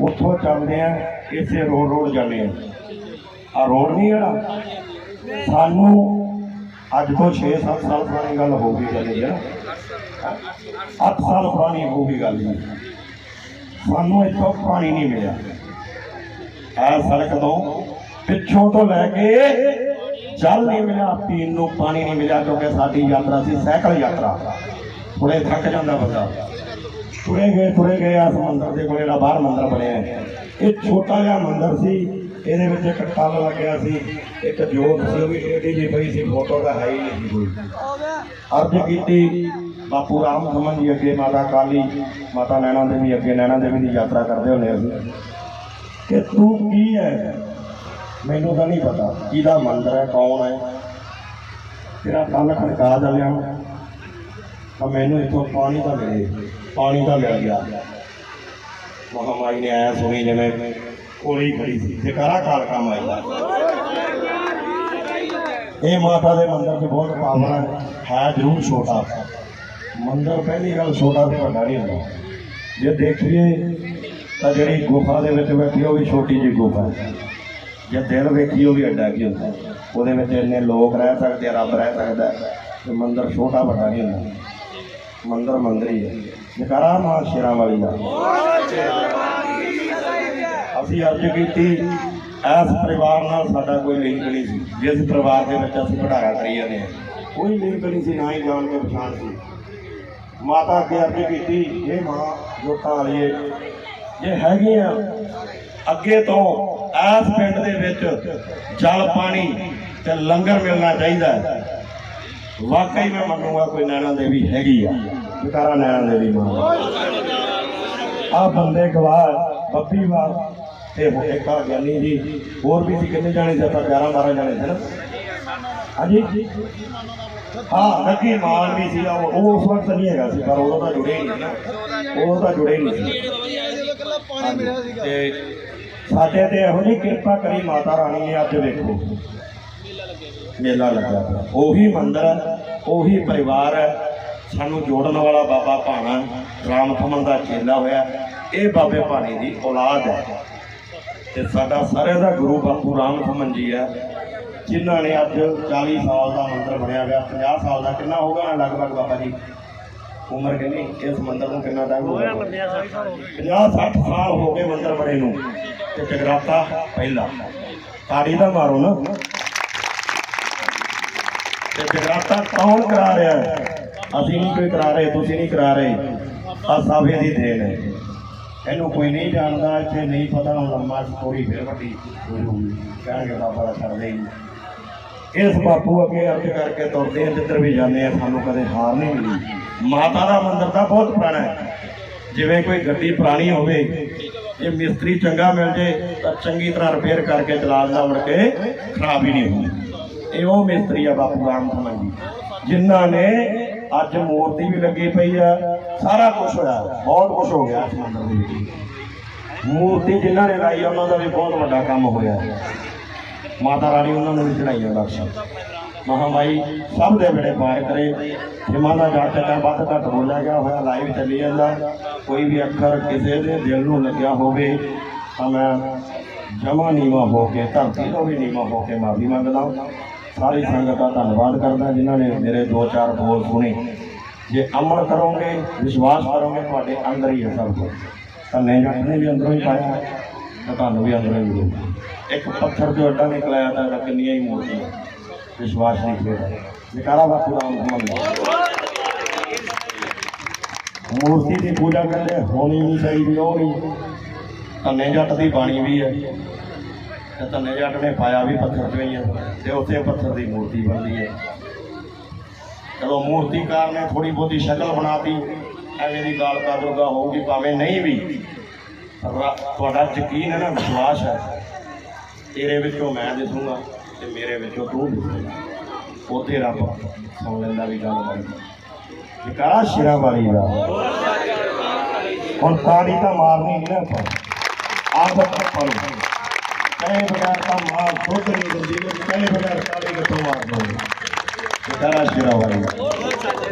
ਉੱਥੋਂ ਚੱਲਦੇ ਆ ਇਸੇ ਰੋਡ ਰੋਡ ਜਾਂਦੇ ਆ। ਆ ਰੋਡ ਨਹੀਂ ਜਿਹੜਾ? ਸਾਨੂੰ ਅੱਜ ਤੋਂ 6-7 ਸਾਲ ਪੁਰਾਣੀ ਗੱਲ ਹੋ ਗਈ ਜਾਂਦੀ ਹੈ 8 ਸਾਲ ਪੁਰਾਣੀ ਹੋ ਗਈ ਗੱਲ ਜੀ। ਸਾਨੂੰ ਇੱਥੋਂ ਪਾਣੀ ਨਹੀਂ ਮਿਲਿਆ। ਆ ਸੜਕ ਤੋਂ ਪਿੱਛੋਂ ਤੋਂ ਲੈ ਕੇ ਜਲ ਨਹੀਂ ਮਿਲਿਆ, ਪੀਣ ਨੂੰ ਪਾਣੀ ਨਹੀਂ ਮਿਲਿਆ, ਕਿਉਂਕਿ ਸਾਡੀ ਯਾਤਰਾ ਸੀ ਸਾਈਕਲ ਯਾਤਰਾ। ਥੋੜੇ ਥੱਕ ਜਾਂਦਾ ਬੰਦਾ। ਤੁਰੇ ਗਏ ਤੁਰੇ ਗਏ ਆ ਮੰਦਰ ਦੇ ਕੋਲ, ਜਿਹੜਾ ਬਾਹਰ ਮੰਦਰ ਬਣਿਆ ਹੈ। ਇਹ ਛੋਟਾ ਜਿਹਾ ਮੰਦਰ ਸੀ, ਇਹਦੇ ਵਿੱਚ ਇੱਕ ਟੱਲ ਲੱਗਿਆ ਸੀ, ਇੱਕ ਜੋਤ ਸੀ, ਉਹ ਵੀ ਏਡੀ ਜੀ ਪਈ ਸੀ ਫੋਟੋ ਦਾ ਹੈ ਹੀ ਨਹੀਂ ਸੀ ਕੋਈ। ਅਰਜ ਕੀਤੀ, ਬਾਪੂ ਰਾਮ ਸਮਨ ਜੀ ਅੱਗੇ, ਮਾਤਾ ਕਾਲੀ, ਮਾਤਾ ਨੈਣਾ ਦੇਵੀ ਅੱਗੇ, ਨੈਣਾ ਦੇਵੀ ਦੀ ਯਾਤਰਾ ਕਰਦੇ ਹੁੰਦੇ ਅਸੀਂ। ਕਿ ਤੂੰ ਕੀ ਹੈ? ਮੈਨੂੰ ਤਾਂ ਨਹੀਂ ਪਤਾ, ਕਿਹਦਾ ਮੰਦਰ ਹੈ, ਕੌਣ ਹੈ? ਤੇਰਾ ਟੱਲ ਖੜਕਾ ਦਲਿਆ ਤਾਂ ਮੈਨੂੰ ਇੱਥੋਂ ਪਾਣੀ ਤਾਂ ਮਿਲੇ। ਪਾਣੀ ਤਾਂ ਮਿਲ ਗਿਆ। ਮਹਾਮਾਈ ਨੇ ਆਇਆ ਸੁਣੀ ਜਿਵੇਂ ਕੋਲੇ ਹੀ ਖੜੀ ਸੀ ਤੇ ਕਾਲਕਾ ਮਾਈ। ਇਹ ਮਾਤਾ ਦੇ ਮੰਦਰ 'ਚ ਬਹੁਤ ਪਾਵਨ ਹੈ ਜ਼ਰੂਰ ਛੋਟਾ। ਮੰਦਰ ਪਹਿਲੀ ਗੱਲ ਛੋਟਾ ਤੇ ਵੱਡਾ ਨਹੀਂ ਹੁੰਦਾ। ਜੇ ਦੇਖੀਏ ਤਾਂ ਜਿਹੜੀ ਗੁਫਾ ਦੇ ਵਿੱਚ ਬੈਠੀ ਉਹ ਵੀ ਛੋਟੀ ਜਿਹੀ ਗੁਫਾ ਹੈ। ਜੇ ਦਿਲ ਵੇਖੀ, ਉਹ ਵੀ ਅੱਡਾ ਕੀ ਹੁੰਦਾ। ਉਹਦੇ ਵਿੱਚ ਇੰਨੇ ਲੋਕ ਰਹਿ ਸਕਦੇ ਰੱਬ ਰਹਿ ਸਕਦਾ ਹੈ। ਤੇ ਮੰਦਰ ਛੋਟਾ ਵੱਡਾ ਨਹੀਂ ਹੁੰਦਾ। ਮੰਦਰ ਮੰਦਰ ਹੀ ਹੈ। ਜਕਾਰਾ ਮਾਂ ਸ਼ੇਰਾਂ ਵਾਲੀ ਦਾ ਅਸੀਂ ਅਰਜ਼ ਕੀਤੀ, ਇਸ ਪਰਿਵਾਰ ਨਾਲ ਸਾਡਾ ਕੋਈ ਲਿੰਕ ਨਹੀਂ ਸੀ। ਜਿਸ ਪਰਿਵਾਰ ਦੇ ਵਿੱਚ ਅਸੀਂ ਪੜਾਇਆ ਕਰੀ ਜਾਂਦੇ ਹਾਂ। ਕੋਈ ਲਿੰਕ ਨਹੀਂ ਸੀ, ਨਾ ਹੀ ਜਾਣ ਕੇ ਪਛਾਣ ਸੀ। ਮਾਤਾ ਅੱਗੇ ਅਰਜ਼ ਕੀਤੀ ਇਹ ਮਾਂ ਜੋਤਾਂ ਵਾਲੀਏ ਜੇ ਹੈਗੀ ਆ ਅੱਗੇ ਤੋਂ ਇਸ ਪਿੰਡ ਦੇ ਵਿੱਚ ਜਲ ਪਾਣੀ ਤੇ ਲੰਗਰ ਮਿਲਣਾ ਚਾਹੀਦਾ ਹੈ। ਵਾਕਈ ਮੈਂ ਮੰਨੂਗਾ ਕੋਈ ਨੈਣਾ ਦੇਵੀ ਹੈਗੀ ਆ। ਜਕਾਰਾ ਨੈਣਾ ਦੇਵੀ ਮਾਂ ਆ ਬੰਦੇ ਗਵਾਹ, ਬੱਬੀ ਵਾਰ ਤੇ ਹੋਏ ਗਿਆਨੀ ਜੀ, ਹੋਰ ਵੀ ਸੀ, ਕਿੰਨੇ ਜਾਣੇ ਸੀ ਆਪਾਂ 11 12 ਜਾਣੇ ਸੀ ਨਾ। ਹਾਂਜੀ? ਹਾਂ ਲੱਗੀ ਮਾਨ ਵੀ ਸੀ, ਉਹ ਉਸ ਵਕਤ ਨਹੀਂ ਹੈਗਾ ਸੀ, ਪਰ ਉਦੋਂ ਤਾਂ ਜੁੜੇ ਹੀ ਨਹੀਂ ਨਾ। ਉਦੋਂ ਤਾਂ ਜੁੜੇ ਹੀ ਨਹੀਂ ਸੀ। ਤੇ ਸਾਡੇ ਤੇ ਇਹੋ ਜਿਹੀ ਕਿਰਪਾ ਕਰੀ ਮਾਤਾ ਰਾਣੀ ਨੇ, ਅੱਜ ਵੇਖੋ। ਮੇਲਾ ਲੱਗਾ ਉਹੀ ਮੰਦਰ ਹੈ, ਉਹੀ ਪਰਿਵਾਰ ਹੈ। ਸਾਨੂੰ ਜੋੜਨ ਵਾਲਾ ਬਾਬਾ ਭਾਣਾ ਰਾਮ ਥਮਨ ਦਾ ਚੇਲਾ ਹੋਇਆ। ਇਹ ਬਾਬੇ ਭਾਣੇ ਦੀ ਔਲਾਦ ਹੈ। ਤੇ ਸਾਡਾ ਸਾਰਿਆਂ ਦਾ ਗੁਰੂ ਬਾਪੂ ਰਾਮ ਥਮਨ ਜੀ ਹੈ, ਜਿਨ੍ਹਾਂ ਨੇ ਅੱਜ 40 ਸਾਲ ਦਾ ਮੰਦਰ ਬਣਿਆ ਗਿਆ 50 ਸਾਲ ਦਾ ਕਿੰਨਾ ਹੋਗਾ ਨਾ ਲਗਭਗ ਬਾਬਾ ਜੀ? ਉਮਰ ਕਿੰਨੀ? ਇਸ ਮੰਦਰ ਨੂੰ ਕਿੰਨਾ ਟਾਈਮ ਹੋ ਗਿਆ? 50 60 ਸਾਲ ਹੋ ਗਏ ਮੰਦਰ ਬਣੇ ਨੂੰ। ਤੇ ਜਗਰਾਤਾ ਪਹਿਲਾ। ਤਾੜੀ ਦਾ ਮਾਰੋ ਨਾ। ਤੇ ਜਗਰਾਤਾ ਕੌਣ ਕਰਾ ਰਿਹਾ ਹੈ? ਅਸੀਂ ਨਹੀਂ ਕੋਈ ਕਰਾ ਰਹੇ, ਤੁਸੀਂ ਨਹੀਂ ਕਰਾ ਰਹੇ। ਆ ਸਾਫੇ ਦੀ ਦੇਣ ਹੈ। ਇਹਨੂੰ ਕੋਈ ਨਹੀਂ ਜਾਣਦਾ, ਇੱਥੇ ਨਹੀਂ ਪਤਾ ਹੁਣ ਲੰਮਾ ਸਟੋਰੀ ਫਿਰ ਵੱਡੀ ਕਹਿਣਗੇ ਬਾਬਾ ਦਾ ਕਰਦੇ ਹੀ ਇਸ ਬਾਪੂ ਅੱਗੇ ਅਰਜ਼ ਕਰਕੇ ਤੁਰਦੇ ਆ, ਜਿੱਧਰ ਵੀ ਜਾਂਦੇ ਆ, ਸਾਨੂੰ ਕਦੇ ਹਾਰ ਨਹੀਂ ਮਿਲੀ। ਮਾਤਾ ਦਾ ਮੰਦਿਰ ਤਾਂ ਬਹੁਤ ਪੁਰਾਣਾ ਹੈ। ਜਿਵੇਂ ਕੋਈ ਗੱਡੀ ਪੁਰਾਣੀ ਹੋਵੇ ਇਹ ਮਿਸਤਰੀ ਚੰਗਾ ਮਿਲ ਜੇ, ਤਾਂ ਚੰਗੀ ਤਰ੍ਹਾਂ ਰਿਪੇਅਰ ਕਰਕੇ ਚਲਾ ਦਿੰਦਾ ਮੁੜ ਕੇ ਖਰਾਬ ਹੀ ਨਹੀਂ ਹੁੰਦੀ ਇਹੋ ਮਿਸਤਰੀ ਆ ਬਾਪੂ ਰਾਮ ਥਮਨ ਜੀ। ਜਿਨ੍ਹਾਂ ਨੇ ਅੱਜ ਮੂਰਤੀ ਵੀ ਲੱਗੀ ਪਈ ਆ। ਸਾਰਾ ਕੁਝ ਹੋਇਆ। ਬਹੁਤ ਕੁਝ ਹੋ ਗਿਆ ਇਸ ਮੰਦਿਰ ਦੇ ਵਿੱਚ। ਮੂਰਤੀ ਜਿਨ੍ਹਾਂ ਨੇ ਲਾਈ ਉਹਨਾਂ ਦਾ ਵੀ ਬਹੁਤ ਵੱਡਾ ਕੰਮ ਹੋਇਆ। ਮਾਤਾ ਰਾਣੀ ਉਹਨਾਂ ਨੂੰ ਵੀ ਚੜਾਈਆਂ ਬਖਸ਼ਾ ਮਹਾਮਾਈ ਸਭ ਦੇ ਬੜੇ ਪਾਰ ਕਰੇ। ਜਿਮਾਂ ਦਾ ਜੱਟ ਦਾ ਵੱਧ ਘੱਟ ਬੋਲਿਆ ਗਿਆ ਹੋਇਆ ਲਾਈਵ ਚੱਲੀ ਜਾਂਦਾ। ਕੋਈ ਵੀ ਅੱਖਰ ਕਿਸੇ ਦੇ ਦਿਲ ਨੂੰ ਲੱਗਿਆ ਹੋਵੇ, ਤਾਂ ਮੈਂ ਜਮਾ ਨੀਵਾ ਹੋ ਕੇ, ਧਰਤੀ ਤੋਂ ਵੀ ਨੀਵਾ ਹੋ ਕੇ ਮਾਫੀ ਮੰਗਦਾ ਸਾਰੀ ਸੰਗਤ ਦਾ ਧੰਨਵਾਦ ਕਰਦਾ ਜਿਨ੍ਹਾਂ ਨੇ ਮੇਰੇ ਦੋ ਚਾਰ ਬੋਲ ਸੁਣੇ। ਜੇ ਅਮਲ ਕਰੋਗੇ, ਵਿਸ਼ਵਾਸ ਕਰੋਗੇ, ਤੁਹਾਡੇ ਅੰਦਰ ਹੀ ਹੈ ਸਭ ਕੁਝ। ਤਾਂ ਨਹੀਂ ਨੇ ਵੀ ਅੰਦਰੋਂ ਹੀ ਪਾਇਆ ਤਾਂ ਤੁਹਾਨੂੰ ਵੀ ਅੰਦਰੋਂ ਹੀ ਮਿਲੂਗਾ। ਇੱਕ ਪੱਥਰ ਜੋ ਅੱਡਾ ਨਿਕਲਿਆ ਤਾਂ ਕਿੰਨੀਆਂ ਹੀ ਮੂਰਤੀਆਂ। ਵਿਸ਼ਵਾਸ ਨਹੀਂ ਕਰਦਾ ਨਿਕਾਰਾ ਬਾਪੂ ਰਾਮ ਮੁਹੰਮਦ ਮੂਰਤੀ ਦੀ ਪੂਜਾ ਕਰਦੇ ਹੋਣੀ ਨਹੀਂ ਚਾਹੀਦੀ, ਉਹ ਨਹੀਂ। ਧੰਨੇ ਜੱਟ ਦੀ ਬਾਣੀ ਵੀ ਹੈ। ਤੇ ਧੰਨੇ ਜੱਟ ਨੇ, ਪਾਇਆ ਵੀ ਪੱਥਰ ਤੋਂ ਹੀ ਹੈ ਤੇ ਉੱਥੇ ਪੱਥਰ ਦੀ ਮੂਰਤੀ ਬਣਦੀ ਹੈ ਚਲੋ ਮੂਰਤੀਕਾਰ ਨੇ ਥੋੜੀ ਬਹੁਤੀ ਸ਼ਕਲ ਬਣਾਤੀ, ਐਵੇਂ ਦੀ ਗਾਲ ਕਾਦਰਗਾ ਹੋਊਗੀ, ਭਾਵੇਂ ਨਹੀਂ ਵੀ ਤੁਹਾਡਾ ਯਕੀਨ ਹੈ ਨਾ, ਵਿਸ਼ਵਾਸ ਹੈ। ਤੇਰੇ ਵਿੱਚੋਂ ਮੈਂ ਦਿਸੂਗਾ ਤੇ ਮੇਰੇ ਵਿੱਚੋਂ ਤੂੰ ਦਿਸੇਗਾ। ਉੱਥੇ ਰੱਬ ਸੁਣ ਲੈਂਦਾ ਵੀ ਗੱਲ ਬਣੀ ਜਕਾਰਾ ਸ਼ਿਰਾ ਵਾਲੀ ਦਾ। ਹੁਣ ਤਾੜੀ ਤਾਂ ਮਾਰਨੀ ਨਹੀਂ ਨਾ ਆਪਾਂ। ਆਦਤ ਪਰ ਕਹੇ ਬਗੈਰ ਤਾਂ ਮਾਰ ਦੁੱਧ ਨਹੀਂ ਦਿੰਦੀ ਤੇ ਕਹੇ ਬਗੈਰ ਤਾੜੀ ਕਿੱਥੋਂ ਮਾਰ ਦੋਗੇ ਜਕਾਰਾ ਸ਼ਿਰਾ ਵਾਲੀ। ਦਾ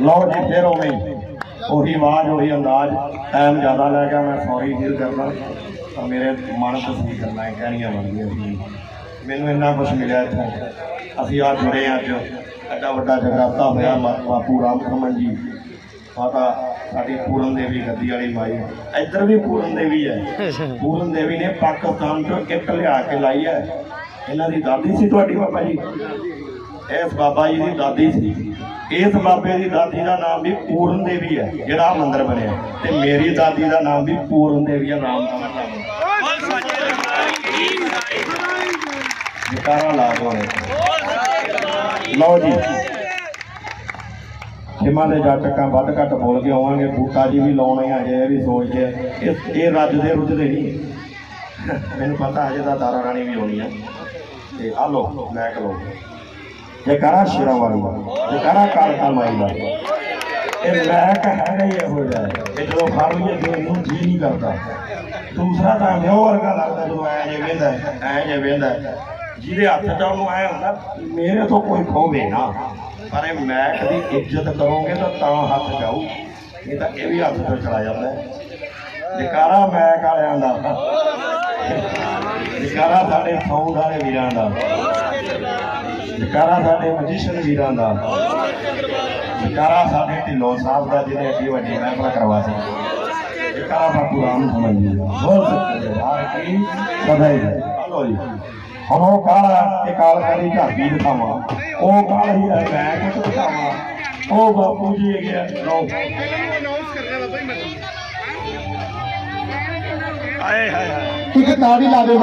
ਲਓ ਜੀ, ਫੇਰ ਉਵੇਂ ਹੀ। ਉਹੀ ਆਵਾਜ਼, ਉਹੀ ਅੰਦਾਜ਼। ਟਾਈਮ ਜ਼ਿਆਦਾ ਲੈ ਗਿਆ ਮੈਂ ਸੌਰੀ ਫੀਲ ਕਰਦਾ ਤਾਂ ਮੇਰੇ ਮਨ ਤਸਵੀਰ ਕਰਨਾ ਹੈ ਕਹਿਣੀਆਂ ਬਣਦੀਆਂ ਸੀ। ਮੈਨੂੰ ਇੰਨਾ ਕੁਝ ਮਿਲਿਆ ਇੱਥੋਂ। ਅਸੀਂ ਆ ਜੁੜੇ ਹਾਂ ਅੱਜ। ਐਡਾ ਵੱਡਾ ਜਗਰਾਤਾ ਹੋਇਆ, ਮਾ- ਬਾਪੂ ਰਾਮ ਖਮਨ ਜੀ। ਮਾਤਾ, ਸਾਡੀ ਪੂਰਨ ਦੇਵੀ ਗੱਦੀ ਵਾਲੀ ਮਾਈ ਇੱਧਰ ਵੀ ਪੂਰਨ ਦੇਵੀ ਹੈ। ਪੂਰਨ ਦੇਵੀ ਨੇ ਪਾਕਿਸਤਾਨ ਤੋਂ ਗਿਫਟ ਲਿਆ ਕੇ ਲਾਈ ਹੈ। ਇਹਨਾਂ ਦੀ ਦਾਦੀ ਸੀ ਤੁਹਾਡੀ ਬਾਬਾ ਜੀ? ਇਸ ਬਾਬਾ ਜੀ ਦੀ ਦਾਦੀ ਸੀ। ਇਸ ਬਾਬੇ ਦੀ ਦਾਦੀ ਦਾ ਨਾਮ ਵੀ ਪੂਰਨ ਦੇਵੀ ਹੈ, ਜਿਹੜਾ ਮੰਦਿਰ ਬਣਿਆ ਤੇ ਮੇਰੀ ਦਾਦੀ ਦਾ ਨਾਮ ਵੀ ਪੂਰਨ ਦੇਵੀ ਹੈ, ਨਾਮ ਦਾ ਮਤਲਬ ਜਕਾਰਾ ਲਾ ਦੋ ਲਓ ਜੀ। ਖਿਮਾ ਦੇ ਜੱਟਕਾਂ ਵੱਧ ਘੱਟ ਬੋਲ ਕੇ ਆਵਾਂਗੇ, ਬੂਟਾ ਜੀ ਵੀ ਲਾਉਣੇ ਆ ਜੇ ਇਹ ਵੀ ਸੋਚ ਕੇ। ਇਹ ਇਹ ਰੱਜਦੇ ਰੁੱਝਦੇ ਨਹੀਂ। ਮੈਨੂੰ ਪਤਾ ਹਜੇ ਤਾਂ ਤਾਰਾ ਰਾਣੀ ਵੀ ਹੋਣੀ ਆ। ਤੇ ਆ ਲੋ ਮੈਕ ਲੋ ਜਕਾਰਾ ਸ਼ੇਰਾਂ ਵਾਲੀ ਜਕਾਰਾ ਕਾਲ ਕਾਲ ਮਾਈ ਦਾ। ਇਹ ਮਹਿਕ ਹੈ ਨਹੀਂ ਇਹੋ ਜਿਹਾ। ਇਹ ਜਦੋਂ ਫੜ ਲਈਏ ਤੇ ਇਹਨੂੰ ਜੀ ਨਹੀਂ ਕਰਦਾ। ਦੂਸਰਾ ਤਾਂ ਵਿਆਹ ਵਰਗਾ ਲੱਗਦਾ ਜਦੋਂ ਐ ਜੇ ਵੇਂਦਾ ਐ ਜੇ ਵੇਂਦਾ ਜਿਹਦੇ ਹੱਥ ਚ ਉਹਨੂੰ ਐ ਹੁੰਦਾ, ਮੇਰੇ ਤੋਂ ਕੋਈ ਖੋਵੇ ਨਾ। ਪਰ ਇਹ ਮੈਕ ਦੀ ਇੱਜ਼ਤ ਕਰੋਗੇ ਤਾਂ ਤਾਂ ਹੱਥ ਜਾਊ ਇਹ ਤਾਂ ਇਹ ਵੀ ਹੱਥ ਤੋਂ ਚਲਾ ਜਾਂਦਾ ਜਕਾਰਾ ਮੈਕ ਵਾਲਿਆਂ ਦਾ। ਜਕਾਰਾ ਸਾਡੇ ਸਾਊਂਡ ਵਾਲੇ ਵੀਰਾਂ ਦਾ। ਜਕਾਰਾ ਸਾਡੇ ਮਜੀਸ਼ੀਅਨ ਵੀਰਾਂ ਦਾ। ਜਕਾਰਾ ਸਾਡੇ ਢਿੱਲੋਂ ਸਾਹਿਬ ਦਾ ਜਿਹਨੇ ਅੱਗੇ ਵੱਡੀ ਮਹਿਫਲ ਕਰਵਾ ਸੀ ਜਕਾਰਾ ਬਾਪੂ ਰਾਮ ਸਮਝ ਜੀ ਬਹੁਤ ਸੱਚੇ ਦਰਬਾਰ ਕੀ? ਸਦਾਈ ਹਲੋ ਜੀ। ਹੁਣ ਉਹ ਕਾਲਾ ਇਹ ਕਾਲ ਕਰੀ ਝਾਕੀ ਦਿਖਾਵਾਂ। ਉਹ ਕਾਲ ਹੀ ਹੈ ਮੈਂ ਕੁਝ ਦਿਖਾਵਾਂ। ਉਹ ਬਾਪੂ ਜੀ ਹੈਗੇ ਆ। ਲਓ। ਹਾਏ ਹਾਏ ਇੱਕ ਤਾੜੀ ਲਾ ਦਿਓ